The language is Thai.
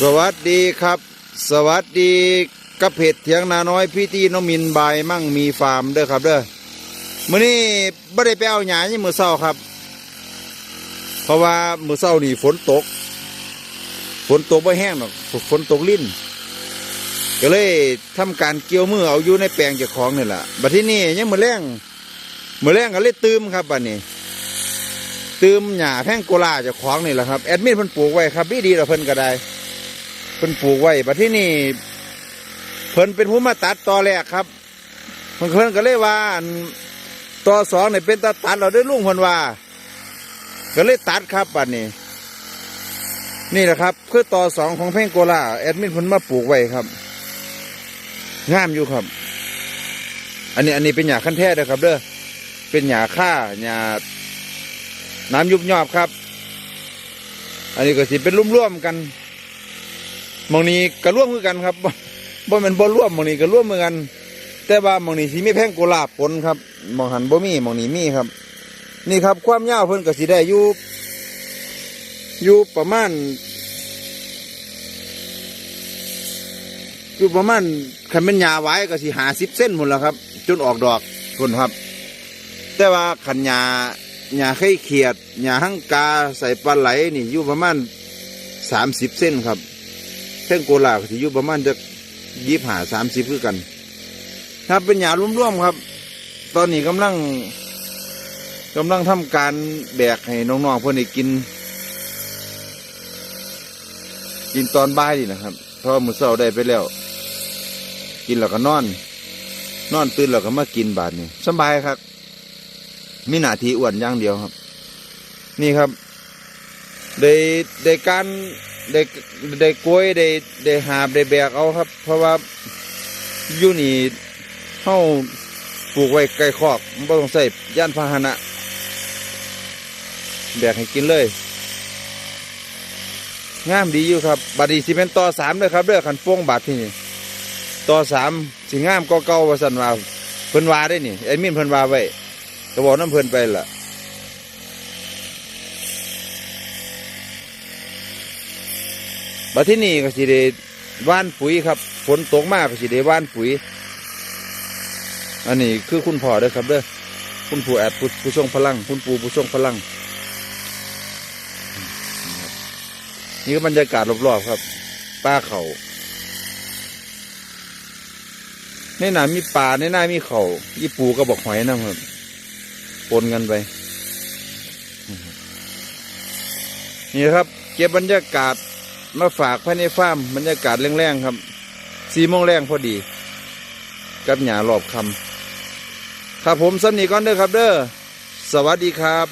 สวัสดีครับ สวัสดีกับเพจเถียงนาน้อยพี่ตีน้องมินบายมั่งมีฟาร์มเด้อครับเด้อมื้อนี้บ่ได้ไปเอาหญ้านี่มือเช้าครับ เพราะว่ามือเช้านี่ฝนตก ฝนตกบ่แห้งหรอกฝนตกลิ้นก็เลยทำการเกี่ยวมือเอาอยู่ในแปลงเจ้าของนี่แหละบัดที่นี่ยังมือแรงมือแรงก็เลยตืมครับบัดนี้ตืมหญ้าแพงโกลาเจ้าของนี่แหละครับแอดมินเพิ่นปลูกไว้ครับดีดีๆแล้วเพิ่นก็ได้ พิ่นปลูกไว้บัดที่นี่เพิ่นเป็นผู้มาตัดตอแรกครับเพิ่นเพิ่นก็เลยว่านตอสองเนี่ยเป็นตาตัดเราได้ลุงเพิ่นว่า ก็เลยตัดครับบัดนี้ นี่แหละครับคือตอสองของแพงโกลาแอดมินเพิ่นมาปลูกไว้ครับงามอยู่ครับ อันนี้อันนี้เป็นหญ้าขั้นแท้เด้อครับเด้อเป็นหญ้าค่าหญ้าน้ำยุบยอบครับ อันนี้ก็สิเป็นร่วมๆกัน มองนี้ก็ร่วมมือกันครับบ่บ่แม่นบ่ร่วมมองนี้ก็ร่วมมือกัน แต่ว่ามองนี้สิมีแพงโกลาบปนครับมองหันบ่มีมองนี้มีครับ นี่ครับความยาวเพิ่นก็สิได้อยู่อยู่ประมาณอยู่ประมาณคันเป็นหญ้าไว้ก็สิ50เส้นหมดแล้วครับ จนออกดอกพุ่นครับ แต่ว่าขันหญ้าหญ้าไข่เขียดหญ้าหังกาใส่ปลาไหลนี่อยู่ประมาณ30เส้นครับ เส้นโกลาก็สิอยู่ประมาณจะยี่หาสามสิบคือกัน ถ้าเป็นหยาร่วมๆครับ ตอนนี้กำลังกำลังทำการแบกให้น้องๆเพื่อนได้กิน กินตอนบ่ายนี่นะครับเพราะมื้อเช้าได้ไปแล้ว กินแล้วก็นอน นอนตื่นแล้วก็มากินบาดนี่สบายครับมีหน้าที่อ้วนอย่างเดียวครับ นี่ครับได้ได้การ ได้ได้กล้วยได้ได้หาบได้แบกเอาครับ เพราะว่าอยู่นี่เฮาปลูกไว้ไกลคอกมันบ่ต้องใส่ย่านพาหนะแบกให้กินเลยงามดีอยู่ครับบัดนี้สิเป็นต่อสามเลยครับเด้อขันโป้งบาดที่นี่ต่อสามสิงามก็เก่าว่าสันว่าเพิ่นว่าได้นี่แอดมินเพิ่นว่าไว้ก็บอกน้ำเพิ่นไปล่ะ บัดที่นี่ก็สิได้ว่านปุ๋ยครับฝนตกมากก็สิได้ว่านปุ๋ย อันนี้คือคุณพ่อเด้อครับเด้อคุณปู่แอดผู้ผู้ทรงพลัง คุณปู่ผู้ทรงพลัง นี่ก็บรรยากาศรอบๆครับป้าเขาในหนามีป่าในหน้ามีเขายี่ปูก็บอกหอยนะครับปนกันไป นี่ครับ เก็บบรรยากาศ มาฝากภายในฟาร์มบรรยากาศแรงๆครับสี่โมงแรงพอดี กับหยาลอบคำครับผมสำนีก่อนเด้อครับเด้อสวัสดีครับ